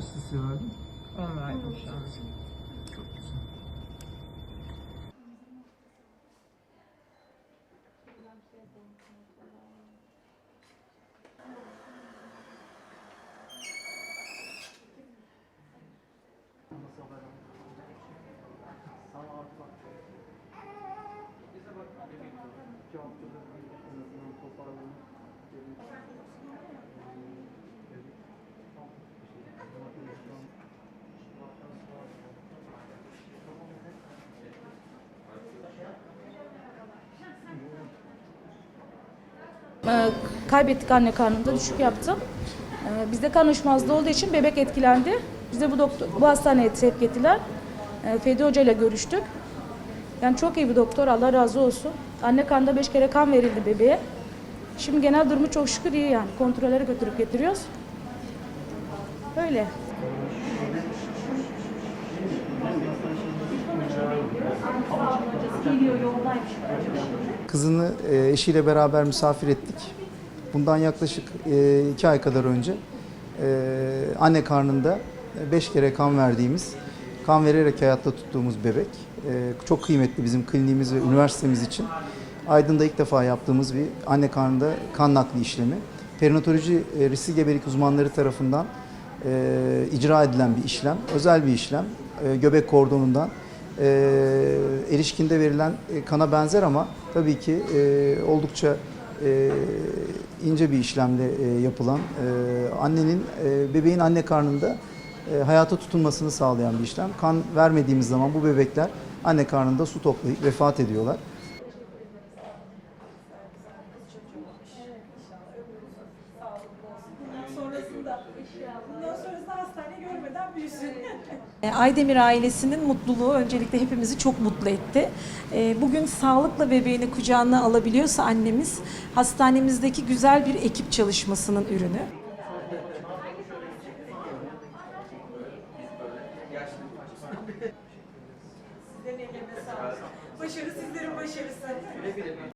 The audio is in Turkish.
Kaç cc verdin? 10 verdim şu an. Çok güzel. Kaybettik anne karnında düşük yaptı. Ee, bizde kan uyuşmazlığı olduğu için bebek etkilendi. Bize bu doktor, bu hastaneye sevk ettiler. Ee, Fedi Hoca ile görüştük. Yani çok iyi bir doktor Allah razı olsun. Anne karnında beş kere kan verildi bebeğe. Şimdi genel durumu çok şükür iyi yani. Kontrollere götürüp getiriyoruz. Öyle. Kızını e, eşiyle beraber misafir ettik. Bundan yaklaşık e, iki ay kadar önce e, anne karnında beş kere kan verdiğimiz, kan vererek hayatta tuttuğumuz bebek. Çok kıymetli bizim kliniğimiz ve üniversitemiz için. Aydın'da ilk defa yaptığımız bir anne karnında kan nakli işlemi. Perinatoloji riskli gebelik uzmanları tarafından icra edilen bir işlem, özel bir işlem. Göbek kordonundan erişkinde verilen e, kana benzer ama tabii ki e, oldukça e, ince bir işlemle e, yapılan e, annenin e, bebeğin anne karnında e, hayata tutunmasını sağlayan bir işlem. Kan vermediğimiz zaman bu bebekler anne karnında su toplayıp vefat ediyorlar. Bundan sonrasında hastane görmeden büyüsün. E, Aydemir ailesinin mutluluğu öncelikle hepimizi çok mutlu etti. E, Bugün sağlıkla bebeğini kucağına alabiliyorsa annemiz hastanemizdeki güzel bir ekip çalışmasının ürünü. Sizlerin eline sağlık. Başarı sizlerin başarısı.